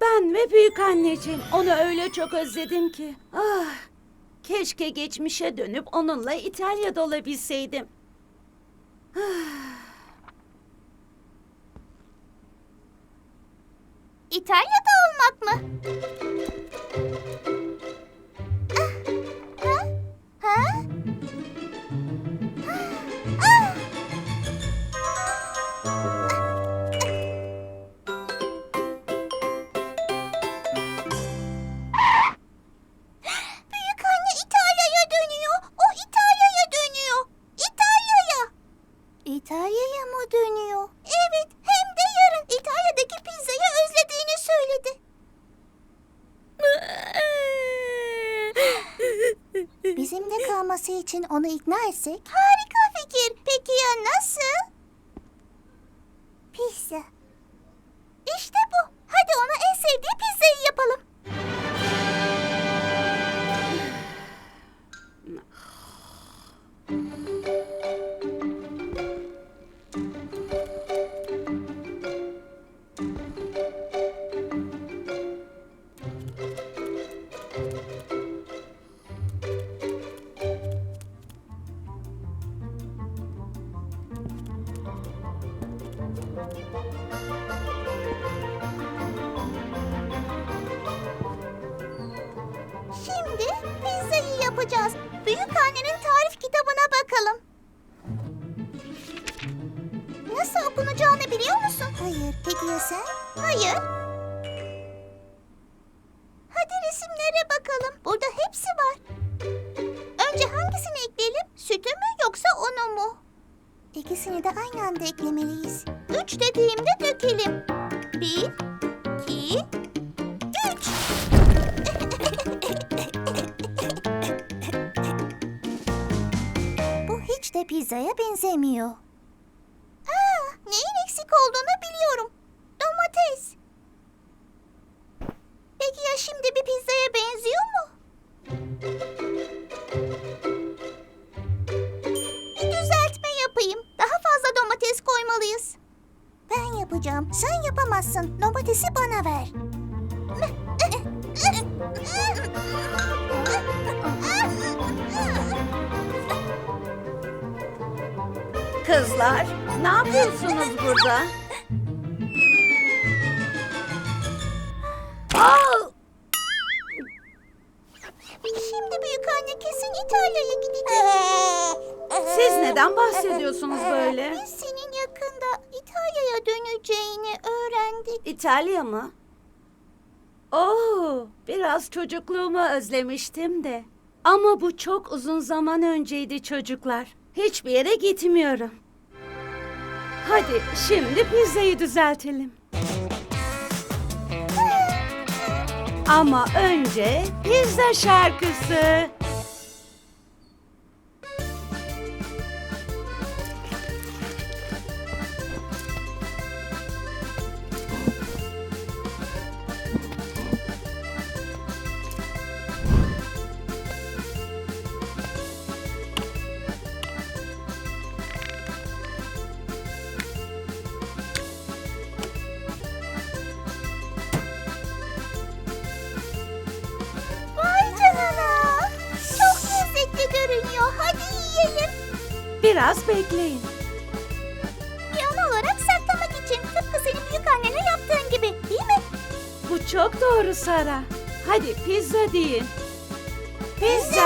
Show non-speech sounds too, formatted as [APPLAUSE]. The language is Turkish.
Ben ve büyük anneciğim. Onu öyle çok özledim ki. Ah, keşke geçmişe dönüp onunla İtalya'da olabilseydim. İtalya'da olmak mı? Kalması için onu ikna etsek? Harika fikir. Peki ya nasıl? Pizza. İşte bu. Hadi ona en sevdiği pizzayı yapalım. Şimdi pizzayı yapacağız. Büyük annenin tarif kitabına bakalım. Nasıl okunacağını biliyor musun? Hayır. Peki ya sen? Hayır. Hadi resimlere bakalım. Burada hepsi var. Önce hangisini ekleyelim? Sütü mü yoksa unu mu? İkisini de aynı anda eklemeliyiz. Üç dediğimde dökelim. Bir, iki, üç. [LAUGHS] Bu hiç de pizzaya benzemiyor. Aa, neyin eksik olduğunu biliyorum. Domates. Peki ya şimdi bir pizzaya yapacağım. Sen yapamazsın. Domatesi bana ver. Kızlar, ne yapıyorsunuz burada? Aa, Şimdi büyük anne kesin İtalya'ya gidecek. siz neden bahsediyorsunuz böyle? Biz İtalya'ya döneceğini öğrendik. İtalya mı? Oo, biraz çocukluğumu özlemiştim de. Ama bu çok uzun zaman önceydi çocuklar. Hiçbir yere gitmiyorum. Hadi şimdi pizzayı düzeltelim. Ama önce pizza şarkısı. Biraz bekleyin. Bir an olarak saklamak için tıpkı senin büyük annene yaptığın gibi değil mi? Bu çok doğru Sara. Hadi pizza deyin. Pizza.